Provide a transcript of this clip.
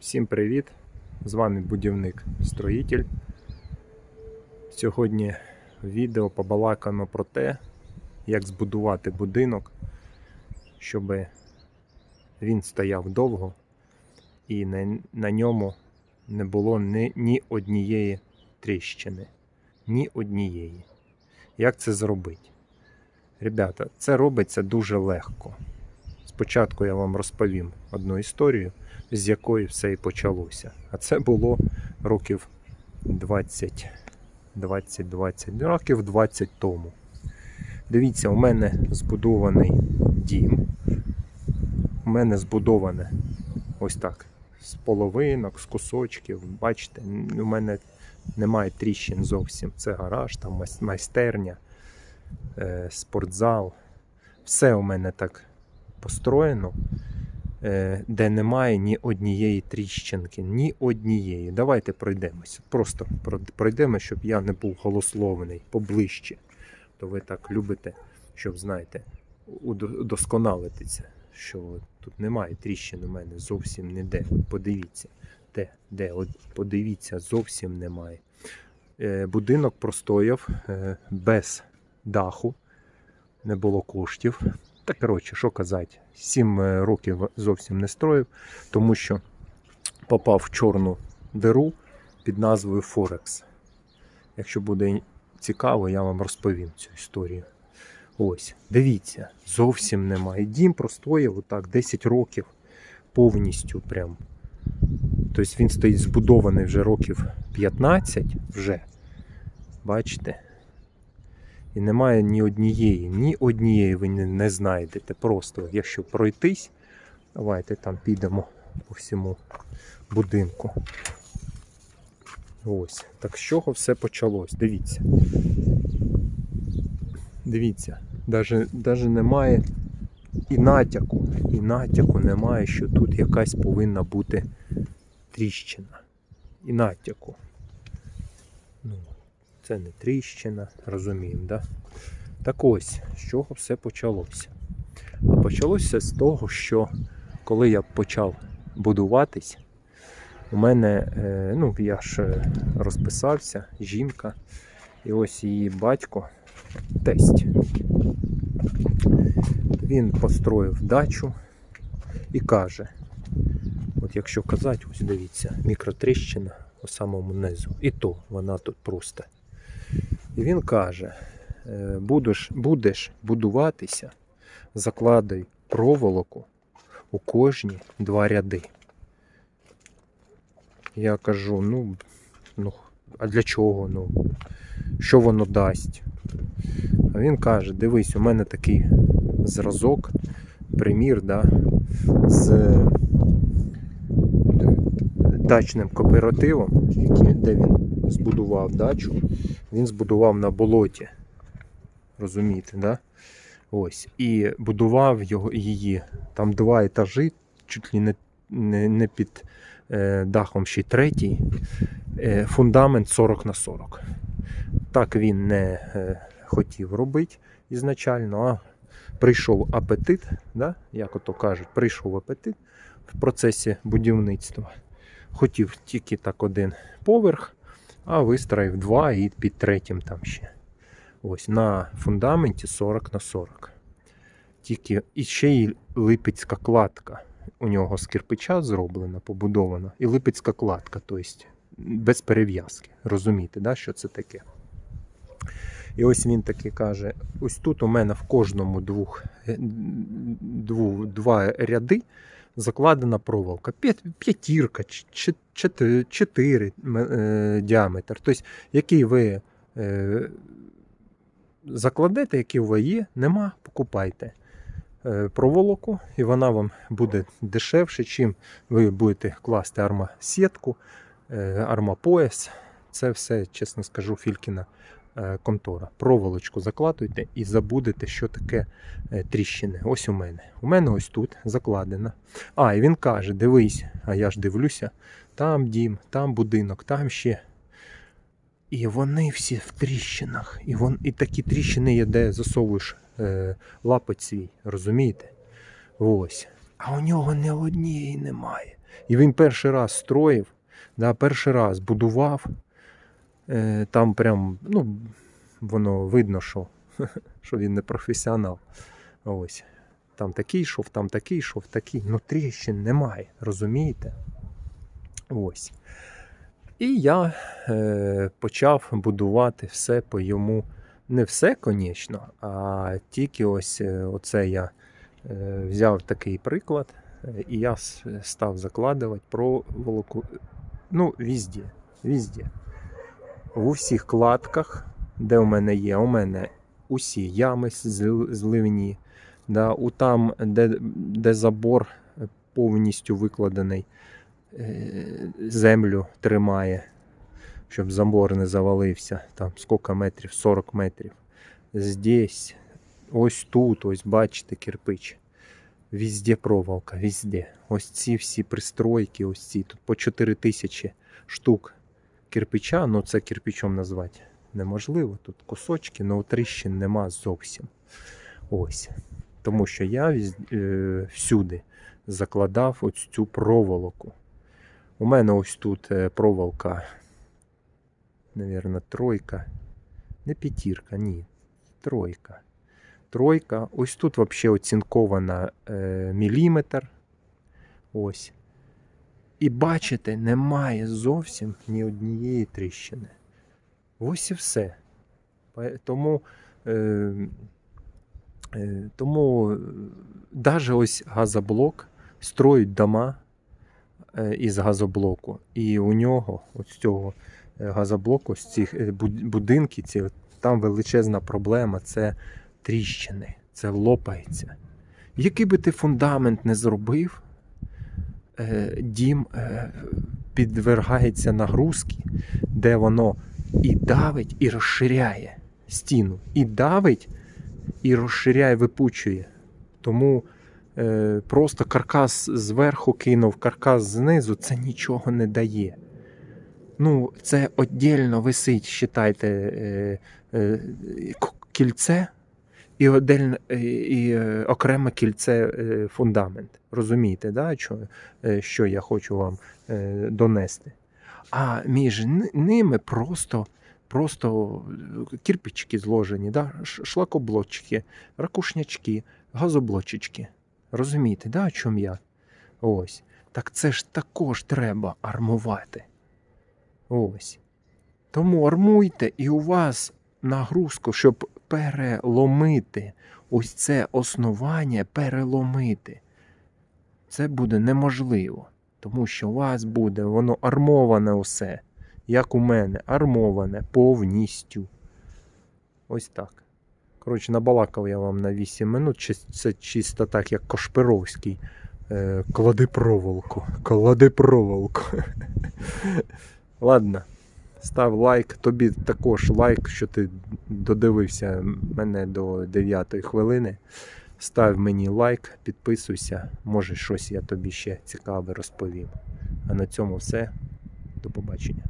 Всім привіт! З вами будівник-строїтель. Сьогодні в відео побалакаємо про те, як збудувати будинок, щоб він стояв довго і на, на ньому не було ні, ні однієї тріщини. Ні однієї. Як це зробити? Ребята, це робиться дуже легко. Спочатку я вам розповім одну історію, з якої все і почалося. А це було років 20, 20, 20, років 20 тому. Дивіться, у мене збудований дім. У мене збудоване ось так. З половинок, з кусочків. Бачите, у мене немає тріщин зовсім. Це гараж, там майстерня, е, спортзал. Все у мене так построєно, де немає ні однієї тріщинки, ні однієї. Давайте пройдемося. Просто про- пройдемо, щоб я не був голословний поближче. То ви так любите, щоб, знаєте, удо- удосконалитися, що тут немає тріщин у мене зовсім ніде. Подивіться, де, де, от подивіться, зовсім немає. Е, Будинок простояв е, без даху, не було коштів. Та коротше, що казати, 7 років зовсім не строїв, тому що попав в чорну диру під назвою Форекс. Якщо буде цікаво, я вам розповім цю історію. Ось, дивіться, зовсім немає. Дім простояв отак 10 років повністю прям. Тобто він стоїть збудований вже років 15 вже. Бачите? І немає ні однієї, ні однієї ви не, знайдете. Просто якщо пройтись, давайте там підемо по всьому будинку. Ось. Так з чого все почалось? Дивіться. Дивіться, даже немає і натяку. І натяку немає, що тут якась повинна бути тріщина. І натяку. Ну, це не тріщина, розуміємо, да? Так ось, з чого все почалося? А почалося з того, що коли я почав будуватись, у мене, е, ну, я ж е, розписався, жінка, і ось її батько, тесть. Він построїв дачу і каже: от якщо казати, ось дивіться, мікротріщина у самому низу. І то вона тут просто. І він каже: е, будеш, будеш будуватися, закладай проволоку у кожні два ряди. Я кажу, ну, ну, а для чого? Ну, що воно дасть? А він каже: дивись, у мене такий зразок, примір, да, з е, дачним кооперативом, де він збудував дачу, він збудував на болоті. Розумієте, да? Ось. І будував його, її там два етажі, чуть ли не, не, не під е, дахом ще й третій. Е, фундамент 40 на 40. Так він не е, хотів робити ізначально, а прийшов апетит, да? як ото кажуть, прийшов апетит в процесі будівництва. Хотів тільки так один поверх, а вистроїв два і під третім там ще. Ось на фундаменті 40 на 40. Тільки і ще й липецька кладка. У нього з кирпича зроблена, побудована, і липецька кладка, тобто без перев'язки. Розумієте, да, що це таке? І ось він таки каже: ось тут у мене в кожному двох, е, дву, два ряди закладена проволока. П'ятірка, чотири, е, діаметр. Тобто, який ви е, закладете, який у вас є, нема, покупайте е, проволоку, і вона вам буде дешевше, чим ви будете класти армасітку, е, армапояс. Це все, чесно скажу, Фількіна контора. Проволочку закладуйте і забудете, що таке е, тріщини. Ось у мене. У мене ось тут закладена. А, і він каже: дивись, а я ж дивлюся, там дім, там будинок, там ще. І вони всі в тріщинах. І, вон, і такі тріщини є, де засовуєш е, лапоть свій, розумієте? Ось. А у нього не однієї немає. І він перший раз строїв, да, перший раз будував. Е, там прям, ну, воно видно, що, що він не професіонал. Ось. Там такий йшов, там такий йшов, такий. Ну, тріщин немає, розумієте? Ось. І я е, почав будувати все по йому. Не все, звісно, а тільки ось е, оце я е, взяв такий приклад, і я став закладувати проволоку. Ну, візде, візде. В усіх кладках, де у мене є, у мене усі ями зливні, да, у там, де, де забор повністю викладений, е, землю тримає, щоб забор не завалився. Там скільки метрів? 40 метрів. Здесь, ось тут, ось бачите, кирпич. Везде проволока, везде. Ось ці всі пристройки, ось ці тут по 4 тисячі штук кирпича, ну це кирпичом назвати неможливо. Тут кусочки, але тріщин нема зовсім. Ось. Тому що я е, всюди закладав ось цю проволоку. У мене ось тут е, проволока, навірно, тройка. Не п'ятірка, ні. Тройка. Тройка. Ось тут взагалі оцінкована е, міліметр. Ось. І бачите, немає зовсім ні однієї тріщини. Ось і все. Тому, е, е, тому навіть ось газоблок строють дома е, із газоблоку. І у нього, ось цього е, газоблоку, з цих е, буд- ці, там величезна проблема це тріщини, це лопається. Який би ти фундамент не зробив, е, дім е, підвергається нагрузці, де воно і давить, і розширяє стіну. І давить, і розширяє, випучує. Тому е, просто каркас зверху кинув, каркас знизу, це нічого не дає. Ну, це віддільно висить, е, е, к- кільце і, отдельно, і, е, окреме кільце е, фундамент. Розумієте, да, що, е, що я хочу вам донести? А між ними просто, просто е, зложені, да? шлакоблочки, ракушнячки, газоблочечки. Розумієте, да, о чому я? Ось. Так це ж також треба армувати. Ось. Тому армуйте, і у вас нагрузку, щоб переломити ось це основання, переломити. Це буде неможливо. Тому що у вас буде воно армоване усе, як у мене, армоване повністю. Ось так. Коротше, набалакав я вам на 8 минут. Це чисто так, як Кошпировський. Е, клади проволоку. Клади проволоку. Ладно. Став лайк. Тобі також лайк, що ти додивився мене до 9 хвилини. Став мені лайк, підписуйся. Може щось я тобі ще цікаве розповім. А на цьому все. До побачення.